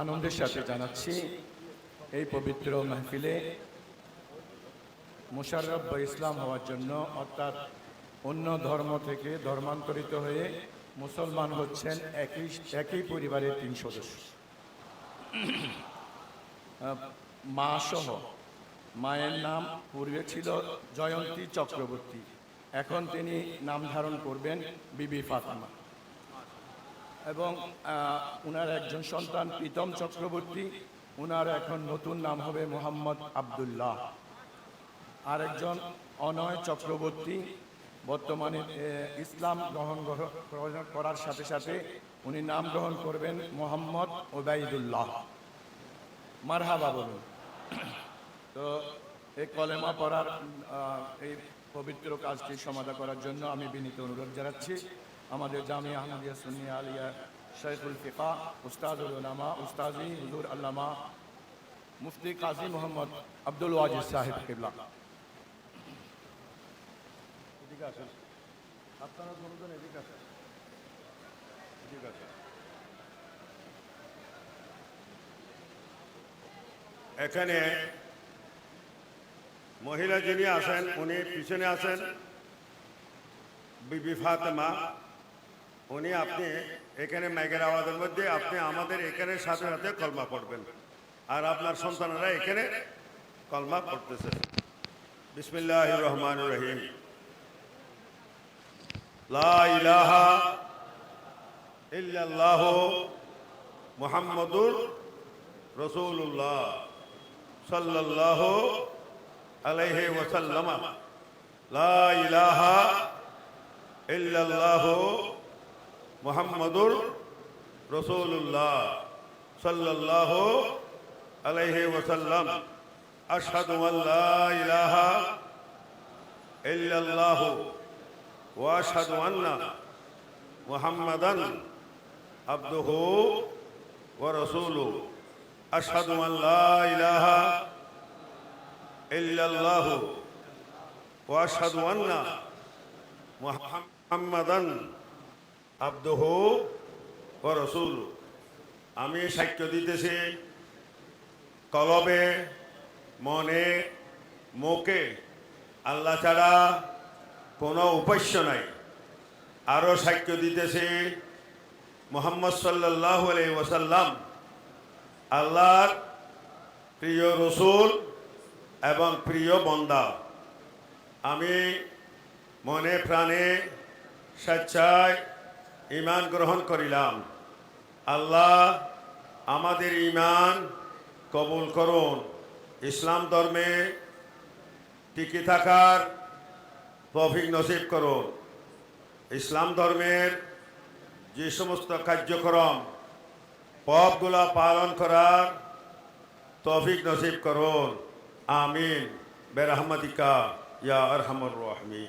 আনন্দের সাথে জানাচ্ছি এই পবিত্র মাহফিলে মোশাররফ বা ইসলাম হওয়ার জন্য অর্থাৎ অন্য ধর্ম থেকে ধর্মান্তরিত হয়ে মুসলমান হচ্ছেন একই একই পরিবারের তিন সদস্য। মা সহ মায়ের নাম পূর্বে ছিল জয়ন্তী চক্রবর্তী। এখন তিনি নাম ধারণ করবেন বিবি ফাতেমা। এবং উনার একজন সন্তান প্রীতম চক্রবর্তী, উনার এখন নতুন নাম হবে মোহাম্মদ আব্দুল্লাহ। আরেকজন অনয় চক্রবর্তী, বর্তমানে ইসলাম গ্রহণ গ্রহ- গ্রহণ করার সাথে সাথে উনি নাম গ্রহণ করবেন মোহাম্মদ ওবাইদুল্লাহ মারহাবা বলুন। তো, এই কলেমা পড়ার এই পবিত্র কাজটি সমাধা করার জন্য আমি বিনীত অনুরোধ জানাচ্ছি। আমাদের জামিয়া আহমদিয়া সুন্নিয়া আলিয়া শেখুল ফিকা উস্তাদুল উলামা উস্তাজি হুজুর আল্লামা, মুফতি কাজী মোহাম্মদ আব্দুল ওয়াজিদ সাহেব কিবলা। এখানে মহিলা যিনি আছেন, উনি পিছনে আছেন। বিবি ফাতেমা উনি আপনি এখানে মেঘের আওয়াজের মধ্যে আপনি আমাদের এখানে সাথে সাথে কলমা পড়বেন। আর আপনার সন্তানরা এখানে কলমা পড়তেছে। বিসমিল্লাহ রহমান রহিম। লা ইলাহা ইল্লাল্লাহ মুহাম্মাদুর রাসূলুল্লাহ সাল্লাল্লাহু আলাইহি ওয়াসাল্লাম। লা ইলাহা ইল্লাল্লাহ মোহাম্মদুর রসুল্লাহ সাল্লাহ আলাইহি ওসাল্লাম আশহাদু আল্লা ইলাহা ইল্লাল্লাহ ওয়া আশহাদু আন্না মুহাম্মাদান আবদুহু ওয়া রাসূলুহু আশহাদু আল্লা ইলাহা ইল্লাল্লাহ ওয়া আশহাদু আন্না মুহাম্মাদান আব্দহু ও রসুল। আমি সাক্ষ্য দিতেছি, কলবে, মনে, মুখে আল্লাহ ছাড়া কোনো উপাস্য নাই। আরও সাক্ষ্য দিতেছি, মোহাম্মদ সাল্লাহ ওসাল্লাম আল্লাহর প্রিয় রসুল এবং প্রিয় বন্দা। আমি মনে প্রাণে স্বেচ্ছায় ইমান গ্রহণ করিলাম। আল্লাহ আমাদের ইমান কবুল করুন। ইসলাম ধর্মে টিকে থাকার তৌফিক নসিব করুন। ইসলাম ধর্মের যে সমস্ত কার্যক্রম, পথগুলা পালন করার তৌফিক নসিব করুন। আমিন। বেরহমতিকা, ইয়া আরহামুর রহমি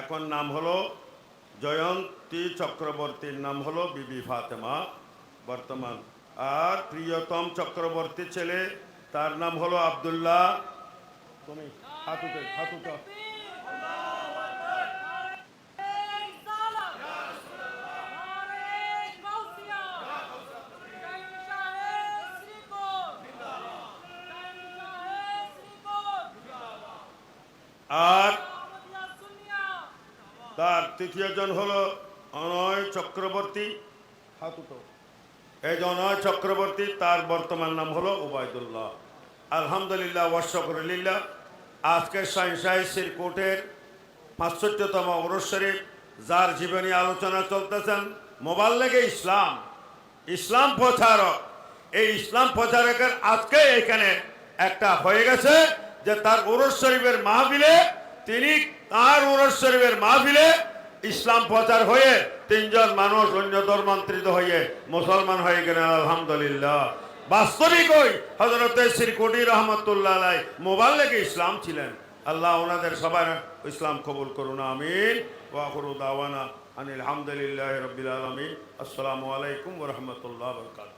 এখন নাম হলো জয়ন্তী চক্রবর্তীর নাম হলো বিবি ফাতেমা, বর্তমান। আর প্রিয়তম চক্রবর্তী ছেলে, তার নাম হলো আবদুল্লাহ। তুমি হাতুতে হাতুতে আর তার তৃতীয়জন হল অনয় চক্রবর্তী। হাতুটো। এই যে অনয় চক্রবর্তী তার বর্তমান নাম হলো ওবায়দুল্লাহ। আলহামদুলিল্লাহ ওয়াশকরুলিল্লাহ আজকে সাইন্সাইসির কোর্টের পাঁচষট্টিতম ওরস শরীফ যার জীবনী আলোচনা চলতেছেন মোবাইল লেগে ইসলাম। ইসলাম প্রচারক। এই ইসলাম প্রচারকের আজকে এখানে একটা হয়ে গেছে যে তার ওরস শরীফের মাহবিলে তিনি তার ওরস শরীফের মাহবিলে ইসলাম প্রচার হয়ে তিনজন মানুষ অন্য ধর্মান্তরিত হয়ে মুসলমান হয়ে গেলেন, আলহামদুলিল্লাহ। বাস্তবিক ওই হজরত শ্রীকুটি রহমতুল্লাহ মোবাইল লেগে ইসলাম ছিলেন। আল্লাহ ওনাদের সবার ইসলাম কবুল করুন, আমিন। দাওয়ানা আনিল হামদুলিল্লাহ রবিল আলমিন। আসসালামু আলাইকুম রহমতুল্লাহ বরকাত